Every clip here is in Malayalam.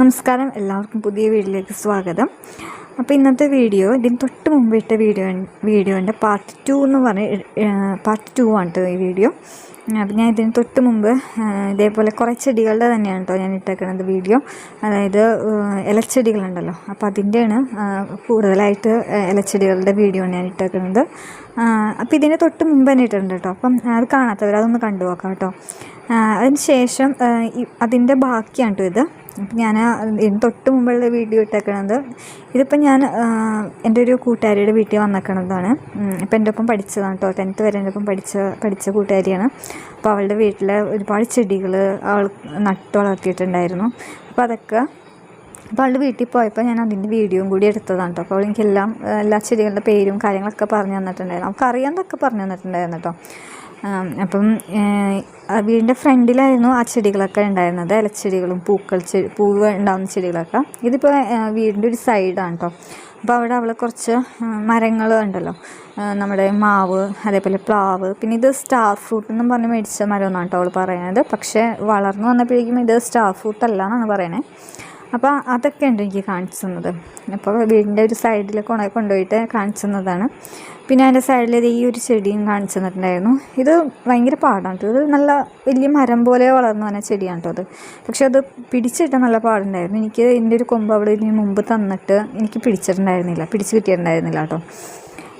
നമസ്കാരം എല്ലാവർക്കും പുതിയ വീഡിയോയിലേക്ക് സ്വാഗതം. അപ്പോൾ ഇന്നത്തെ വീഡിയോ ഇതിന് തൊട്ട് മുമ്പ് ഇട്ട വീഡിയോ വീഡിയോന്റെ പാർട്ട് ടു എന്ന് പറഞ്ഞ പാർട്ട് ടു ആണ് കേട്ടോ ഈ വീഡിയോ. അപ്പം ഞാൻ ഇതിന് തൊട്ട് മുമ്പ് ഇതേപോലെ കുറേ ചെടികളുടെ തന്നെയാണ് കേട്ടോ ഞാൻ ഇട്ടേക്കുന്നത് വീഡിയോ. അതായത് ഇലച്ചെടികളുണ്ടല്ലോ. അപ്പോൾ അതിന്റെയാണ് കൂടുതലായിട്ട് ഇലച്ചെടികളുടെ വീഡിയോ ഞാൻ ഇട്ടേക്കുന്നത് അപ്പോൾ ഇതിന് തൊട്ട് മുമ്പ് തന്നെ ഇട്ടിട്ടുണ്ട് കേട്ടോ അപ്പം അത് കാണാത്തവർ അതൊന്ന് കണ്ടു കേട്ടോ അതിന് ശേഷം അതിന്റെ ബാക്കിയാണ് കേട്ടോ ഇത്. ഞാൻ തൊട്ട് മുമ്പുള്ള വീഡിയോ ഇട്ടേക്കണത് ഇതിപ്പോൾ ഞാൻ എന്റെ ഒരു കൂട്ടുകാരിയുടെ വീട്ടിൽ വന്നേക്കണതാണ്. ഇപ്പം എന്റെ ഒപ്പം പഠിച്ചതാണ് കേട്ടോ ടെൻത്ത് വരെ എന്റെ ഒപ്പം പഠിച്ച പഠിച്ച കൂട്ടുകാരിയാണ്. അപ്പോൾ അവളുടെ വീട്ടിൽ ഒരുപാട് ചെടികൾ അവൾ നട്ട് വളർത്തിയിട്ടുണ്ടായിരുന്നു. അപ്പോൾ അതൊക്കെ അപ്പോൾ അവളുടെ വീട്ടിൽ പോയപ്പോൾ ഞാൻ അതിന്റെ വീഡിയോയും കൂടി എടുത്തതാണ് കേട്ടോ അപ്പോൾ എനിക്കെല്ലാം എല്ലാ ചെടികളുടെ പേരും കാര്യങ്ങളൊക്കെ പറഞ്ഞു തന്നിട്ടുണ്ടായിരുന്നു. അവൾക്ക് അറിയാമെന്നൊക്കെ പറഞ്ഞു തന്നിട്ടുണ്ടായിരുന്നു കേട്ടോ അപ്പം വീടിന്റെ ഫ്രണ്ടിലായിരുന്നു ആ ചെടികളൊക്കെ ഉണ്ടായിരുന്നത്. ഇലച്ചെടികളും പൂക്കൾ ചെടി പൂവ് ഉണ്ടാകുന്ന ചെടികളൊക്കെ. ഇതിപ്പോൾ വീടിന്റെ ഒരു സൈഡാണ് കേട്ടോ അപ്പോൾ അവിടെ അവൾ കുറച്ച് മരങ്ങൾ ഉണ്ടല്ലോ. നമ്മുടെ മാവ് അതേപോലെ പ്ലാവ്. പിന്നെ ഇത് സ്റ്റാർ ഫ്രൂട്ട് എന്നും പറഞ്ഞ് മേടിച്ച മരം എന്നാണ് കേട്ടോ അവൾ പറയുന്നത്. പക്ഷേ വളർന്നു വന്നപ്പോഴേക്കും ഇത് സ്റ്റാർ ഫ്രൂട്ട് അല്ല എന്നാണ് പറയണേ. അപ്പോൾ അതൊക്കെ ഉണ്ട് എനിക്ക് കാണിച്ചു തന്നത് അപ്പോൾ വീടിന്റെ ഒരു സൈഡിൽ കൊണ്ടു കൊണ്ടുപോയിട്ട് കാണിച്ചു തന്നതാണ് പിന്നെ അതിന്റെ സൈഡിൽ ഈ ഒരു ചെടിയും കാണിച്ചു തന്നിട്ടുണ്ടായിരുന്നു ഇത് ഭയങ്കര പാടാണ് കേട്ടോ. ഇത് നല്ല വലിയ മരം പോലെ വളർന്നു വന്ന ചെടിയാണ് കേട്ടോ അത്. പക്ഷെ അത് പിടിച്ചിട്ട് നല്ല പാടുണ്ടായിരുന്നു. എനിക്ക് എന്റെ ഒരു കൊമ്പ് അവിടെ ഇതിന് മുമ്പ് തന്നിട്ട് എനിക്ക് പിടിച്ചിട്ടുണ്ടായിരുന്നില്ല. പിടിച്ച് കിട്ടിയിട്ടുണ്ടായിരുന്നില്ല കേട്ടോ.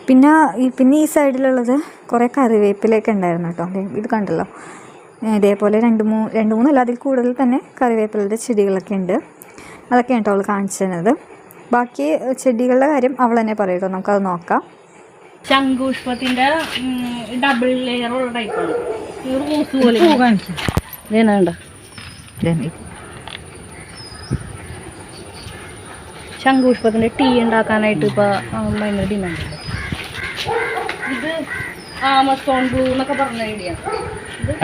പിന്നെ ഈ പിന്നെ ഈ സൈഡിലുള്ളത് കുറേ കറിവേപ്പിലൊക്കെ ഉണ്ടായിരുന്നു കേട്ടോ. ഇത് കണ്ടല്ലോ. ഇതേപോലെ രണ്ട് മൂന്ന് രണ്ട് മൂന്നല്ല അതിൽ കൂടുതൽ തന്നെ കറിവേപ്പിലയുടെ ചെടികളൊക്കെ ഉണ്ട്. അതൊക്കെയാണ് കേട്ടോ അവൾ കാണിച്ചു തന്നത് ബാക്കി ചെടികളുടെ കാര്യം അവൾ തന്നെ പറയട്ടോ നമുക്കത് നോക്കാം. ശംഖുഷ്പത്തിന്റെ ഡബിൾ ലെയർ ഉള്ള ടൈപ്പാണ് റോസ് പോലെ. വേണ്ട ടീ ഉണ്ടാക്കാനായിട്ട് ഇപ്പൊ ഭയങ്കര ഡിമാൻഡ് ഇത് ആമസോൺ ബ്ലൂ എന്നൊക്കെ പറഞ്ഞ ഐഡിയ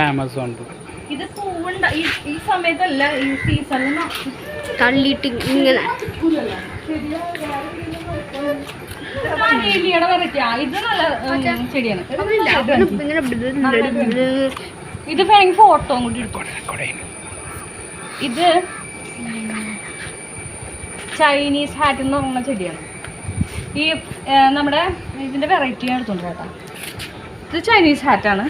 ആമസോൺ ഇത് പൂവുണ്ട ഈ സമയത്തല്ല ഈ സീസണിൽ തള്ളിയിട്ട് ഇങ്ങനെ. ഇത് നല്ല ചെടിയാണ്. ഇത് ഭയങ്കര ഫോട്ടോ കൂടി ഇത് ചൈനീസ് ഹാറ്റ് എന്ന് പറഞ്ഞ ചെടിയാണ്. ഈ നമ്മുടെ ഇതിന്റെ വെറൈറ്റി ഞാൻ എടുത്തോണ്ട് കേട്ടോ. ഇത് ചൈനീസ് ഹാറ്റാണ്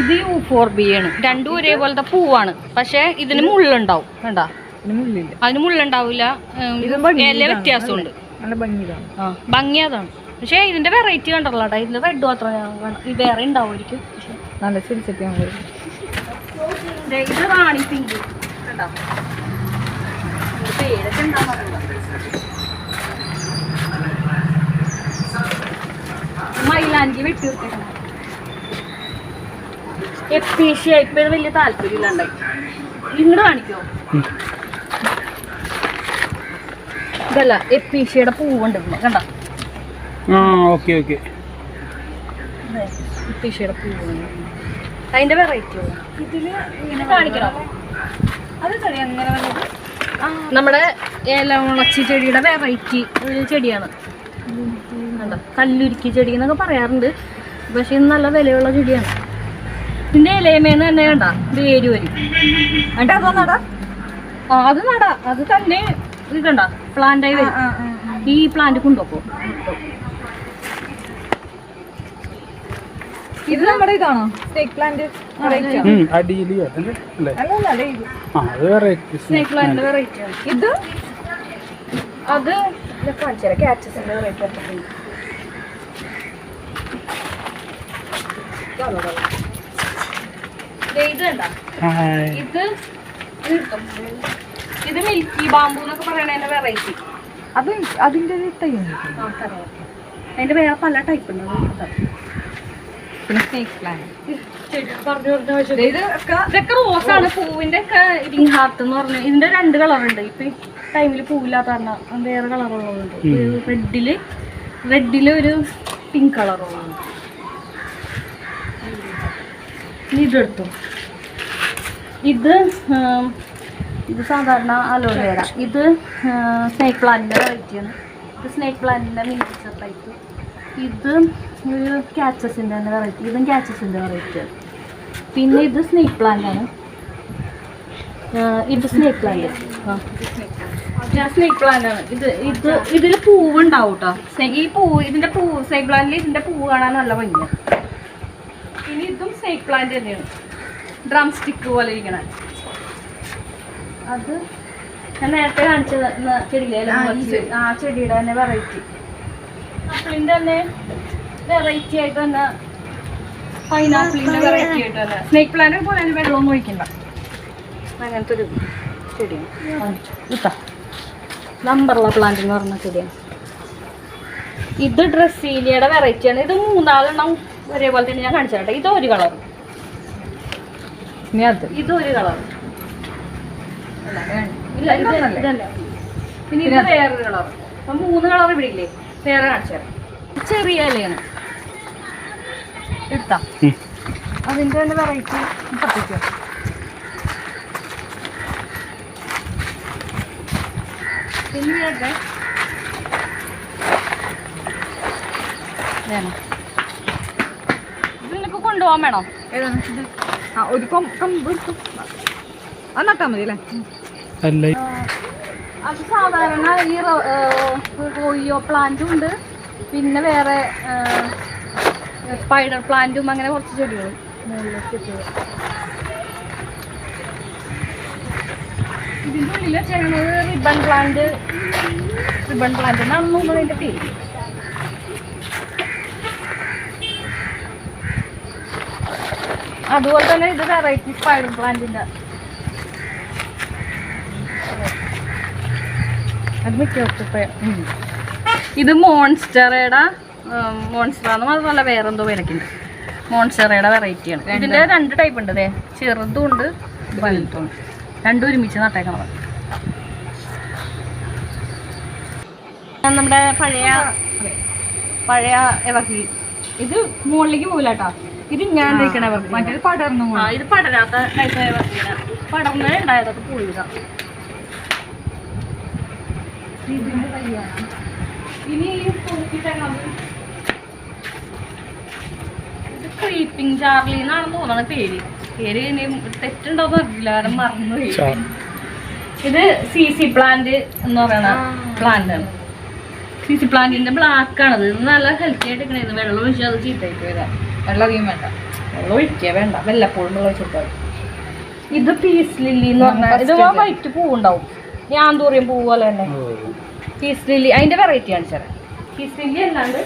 ഇത് യു ഫോർ ബി ആണ്. രണ്ടും ഒരേപോലത്തെ പൂവാണ്. പക്ഷെ ഇതിന് മുള്ളുണ്ടാവും. വേണ്ട അതിന് മുള്ളുണ്ടാവില്ല ഇല വ്യത്യാസമുണ്ട്. നല്ല പക്ഷെ ഇതിന്റെ വെറൈറ്റി കണ്ടല്ലോ ഇതിന്റെ റെഡ് മാത്രം. ഇത് വേറെ ഉണ്ടാവുമായിരിക്കും. പക്ഷേ നല്ല ചിരിച്ചിട്ട് ഇത് റാണി പിങ്ക് കണ്ടോ? പേരൊക്കെ. മൈലാഞ്ചി വെട്ടി വെക്കണം എപ്പീഷ്യ ഇപ്പൊ വലിയ താല്പര്യമില്ലാണ്ടായി. ഇങ്ങോട്ട് കാണിക്കോ? ഇതല്ല എപ്പീഷ്യയുടെ പൂവുണ്ട് കണ്ട? ആ ഓക്കെ ഓക്കെ. ഫിഷയുടെ പൂവാണ് അതിന്റെ വെറൈറ്റിയോ ഇതിൽ ഇങ്ങനെ കാണിക്കണം? അത് എങ്ങനെ വന്നത്? നമ്മുടെ ഏലമുളച്ചി ചെടിയുടെ വെറൈറ്റി ഒരു ചെടിയാണ്. കണ്ടോ? കല്ലുരുക്കി ചെടി എന്നൊക്കെ പറയാറുണ്ട്. പക്ഷെ ഇത് നല്ല വിലയുള്ള ചെടിയാണ്. ഇതിന്റെ ഇലയമേന്ന് തന്നെ കണ്ട? വേര് വരും. എന്നിട്ട് അതോ നടാ? ആ അത് നടാ. അത് തന്നെ ഇത് കണ്ട? പ്ലാന്റായി വരും. ഈ പ്ലാന്റ് കൊണ്ടുപോ ഇത് നമ്മുടെ ഇതാണോ? പ്ലാന്റ് അല്ലല്ല ഇത്. ആ അത് വെറൈറ്റി ഇത്? വെറൈറ്റി ഇത് കണ്ട? ഇത് ഇത് മിൽക്കി ബാമ്പു എന്നൊക്കെ പറയണതിന്റെ വെറൈറ്റി അത് തൈ അതിന്റെ വേറെ പല ടൈപ്പ് ഉണ്ട്? ഇതൊക്കെ റോസാണ്. പൂവിന്റെ ഒക്കെ ഹാർട്ട് എന്ന് പറഞ്ഞു. ഇതിന്റെ രണ്ട് കളറുണ്ട് ഇപ്പൊ ടൈമിൽ പൂവില്ലാത്ത കാരണം വേറെ കളറുള്ളതുണ്ട് റെഡിൽ റെഡിൽ ഒരു പിങ്ക് കളറുള്ളതുണ്ട് ഇനി ഇതെടുത്തു. ഇത് ഇത് സാധാരണ അലോവേര ഇത് സ്നേക്ക് പ്ലാന്റിന്റെ വെറൈറ്റിയാണ് ഇത് സ്നേക്ക് പ്ലാന്റിന്റെ മിനിച്ചർ ടൈപ്പ് ഇത് ഒരു ക്യാച്ചസിന്റെ തന്നെ വെറൈറ്റി ഇതും ക്യാച്ചസിന്റെ വെറൈറ്റി പിന്നെ ഇത് സ്നേക്ക് പ്ലാന്റാണ് ഇത് സ്നേക്ക് പ്ലാന്റ് ഞാൻ സ്നേക്ക് പ്ലാന്റ് ആണ്. ഇത് ഇത് ഇതിൽ പൂവ് ഉണ്ടാവും കേട്ടോ ഈ പൂവ് ഇതിന്റെ പൂവ് സ്നേക്ക് പ്ലാന്റിൽ ഇതിന്റെ പൂവ് കാണാൻ നല്ല ഭംഗിയാണ് സ്നേക്ക് പ്ലാന്റ് തന്നെയാണ് ഡ്രം സ്റ്റിക്ക് പോലെ ഇരിക്കണ. അത് ഞാൻ നേരത്തെ കാണിച്ച ചെടിയിലെ ആ ചെടിയുടെ തന്നെ വെറൈറ്റി ആപ്പിളിന്റെ തന്നെ വെറൈറ്റി ആയിട്ട് തന്നെ പൈനാപ്പിളിന്റെ വെറൈറ്റി ആയിട്ട് തന്നെ. സ്നേക്ക് പ്ലാന്റ് പോലെ തന്നെ വെള്ളമൊന്നും ഒഴിക്കണ്ട. അങ്ങനത്തെ ഒരു ചെടിയാണ് നമ്പറുള്ള പ്ലാന്റ് എന്ന് പറഞ്ഞ ചെടിയാണ്. ഇത് ഡ്രസ്സീലിയുടെ വെറൈറ്റിയാണ് ഇത് മൂന്നാലെണ്ണം ഒരേപോലെ തന്നെ ഞാൻ കാണിച്ചു തരട്ടെ. ഇത് ഒരു കളർ. ഇനി അത്. ഇത് ഒരു കളർ. ഇല്ല ഇതല്ല. പിന്നെ ഇത് വേറൊരു കളർ. അപ്പൊ മൂന്ന് കളർ ഇവിടെ ഇല്ലേ? വേറെ കാണിച്ചു തരാം. ചെറിയ ഇലയാണ്. എടുത്താ. ഉം. അതിന്റെ തന്നെ വെറൈറ്റി പത്തിക്കോ? പിന്നെ വേണം? കൊണ്ടുപോകാൻ വേണോ? ആ ഒരു. അത് മതി അല്ലേ? അത് സാധാരണ ഈ റോയോ പ്ലാന്റും ഉണ്ട്. പിന്നെ വേറെ സ്പൈഡർ പ്ലാന്റും അങ്ങനെ കുറച്ച് ചെടികളും മുകളിലേക്ക്. ഇതിന്റെ ഉള്ളിൽ ചെയ്യണത് റിബൺ പ്ലാന്റ് റിബൺ പ്ലാന്റ് എന്നാണ് തോന്നുന്നത് അതിന്റെ പേര്. അതുപോലെ തന്നെ ഇത് വെറൈറ്റി സ്പൈഡർ പ്ലാന്റിന്റെ അത് ഇത് മോൺസ്റ്ററയുടെ മോൺസ്റ്ററാന്ന് മാത്രമല്ല വേറെ എന്തോ വിലക്കുണ്ട് മോൺസ്റ്ററയുടെ വെറൈറ്റിയാണ് ഇതിന്റെ രണ്ട് ടൈപ്പ് ഉണ്ട് അതെ ചെറുതും ഉണ്ട് വലുതും ഉണ്ട്. രണ്ടും ഒരുമിച്ച് നട്ടേക്കണം നമ്മുടെ പഴയ പഴയ ഇത് മുകളിലേക്ക് പോകില്ല കേട്ടോ ഇത് ഞാൻ തയ്ക്കണ എവർഗ്രീൻ മറ്റേത് പടർന്നു ആ ഇത് പടരാത്ത ടൈപ്പ് എവർഗ്രീൻ പടർന്നേ ഉണ്ടായതൊക്കെ പോയതാ ഇനി തൂക്കിട്ടേക്കണത് ഇത് ക്രീപ്പിംഗ് ചാർലി എന്നാണെന്ന് തോന്നണ പേര്. പേര് ഇനി തെറ്റുണ്ടോന്ന് അറിയില്ല. കാരണം മറന്നുപോയി ഇത് സി സി പ്ലാന്റ് എന്ന് പറയുന്ന പ്ലാന്റ് ആണ്. സി സി പ്ലാന്റിന്റെ ബ്ലാക്ക് ആണത്. ഇത് നല്ല ഹെൽത്തി ആയിട്ട് ഇരിക്കണത് വെള്ളം ഒഴിച്ചാൽ അത് ചീത്തയായിട്ട് വരാം. വെള്ളം അധികം വേണ്ട. വെള്ളം ഒഴിക്കുക വേണ്ട. വല്ലപ്പോഴും വെള്ളം ഒഴിച്ചിട്ടാൽ ഇത് പീസ് ലില്ലി എന്ന് പറഞ്ഞാൽ ഇത് വൈറ്റ് പൂവുണ്ടാവും. ഞാൻ തൂറിയും പൂ പോലെ തന്നെ. പീസ് ലില്ലി അതിന്റെ വെറൈറ്റി ആണ് സാറേ പീസ് ലില്ലി അല്ലാണ്ട്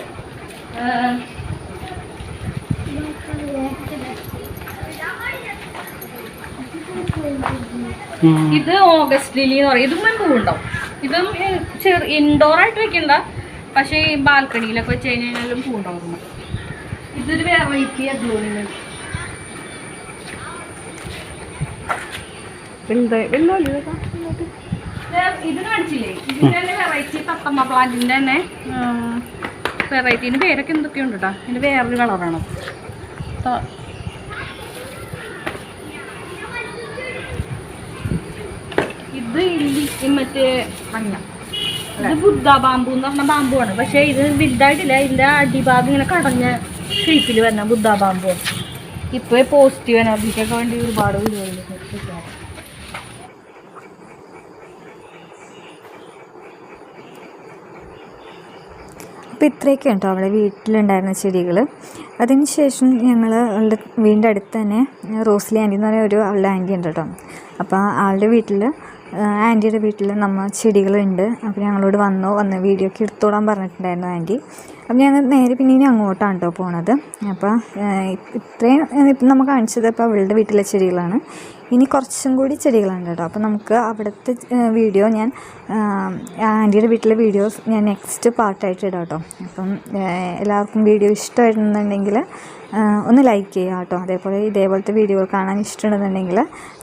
ഇത് ഓഗസ്റ്റ് ലില്ലി എന്ന് പറയും. ഇതും പൂവുണ്ടാവും. ഇതും ചെറു ഇൻഡോർ ആയിട്ട് വെക്കണ്ട. പക്ഷേ ഈ ബാൽക്കണിയിലൊക്കെ വെച്ച് കഴിഞ്ഞാലും പൂവുണ്ടാവും. ഇതൊരു വെറൈറ്റി ഇതിന്റെ തന്നെ തത്തമ്മ പ്ലാന്റിന്റെ തന്നെ. പേരൊക്കെ എന്തൊക്കെയുണ്ട് കേട്ടോ ഇതിന്റെ വേറൊരു കളറാണ് ഇത് മറ്റേ മഞ്ഞ. ഇത് ബുദ്ധ ബാമ്പു എന്ന് പറഞ്ഞ ബാമ്പു ആണ് പക്ഷേ ഇത് വലുതായിട്ടില്ല. ഇതിന്റെ അടിഭാഗം ഇങ്ങനെ കടഞ്ഞ ഷേപ്പിൽ വരുന്ന ബുദ്ധ ഇപ്പോ ഇപ്പൊ പോസിറ്റീവ് എനർജിക്കൊക്കെ വേണ്ടി ഒരുപാട് വീടുകളിൽ അപ്പോൾ ഇത്രയൊക്കെ ഉണ്ടോ അവിടെ വീട്ടിലുണ്ടായിരുന്ന ചെടികൾ അതിന് ശേഷം ഞങ്ങൾ അവളുടെ വീടിന്റെ അടുത്ത് തന്നെ റോസ്ലി ആന്റി എന്ന് പറയുന്ന ഒരു അവളുടെ ആന്റി ഉണ്ട് കേട്ടോ. അപ്പോൾ ആളുടെ വീട്ടിൽ ആന്റിയുടെ വീട്ടിൽ നമ്മൾ ചെടികളുണ്ട്. അപ്പോൾ ഞങ്ങളോട് വന്നോ വന്ന് വീഡിയോ ഒക്കെ എടുത്തോളാൻ പറഞ്ഞിട്ടുണ്ടായിരുന്നു ആന്റി അപ്പോൾ ഞങ്ങൾ നേരെ പിന്നെ ഇനി അങ്ങോട്ടാണ് കേട്ടോ പോണത്. അപ്പോൾ ഇത്രയും ഇപ്പം നമുക്ക് കാണിച്ചത് ഇപ്പോൾ അവളുടെ വീട്ടിലെ ചെടികളാണ്. ഇനി കുറച്ചും കൂടി ചെടികളുണ്ട് കേട്ടോ അപ്പോൾ നമുക്ക് അവിടുത്തെ വീഡിയോ ഞാൻ ആന്റിയുടെ വീട്ടിലെ വീഡിയോസ് ഞാൻ നെക്സ്റ്റ് പാർട്ടായിട്ട് ഇടാം കേട്ടോ അപ്പം എല്ലാവർക്കും വീഡിയോ ഇഷ്ടമായിരുന്നുണ്ടെങ്കിൽ ഒന്ന് ലൈക്ക് ചെയ്യുക കേട്ടോ അതേപോലെ ഇതേപോലത്തെ വീഡിയോ കാണാൻ ഇഷ്ടമുണ്ടെന്നുണ്ടെങ്കിൽ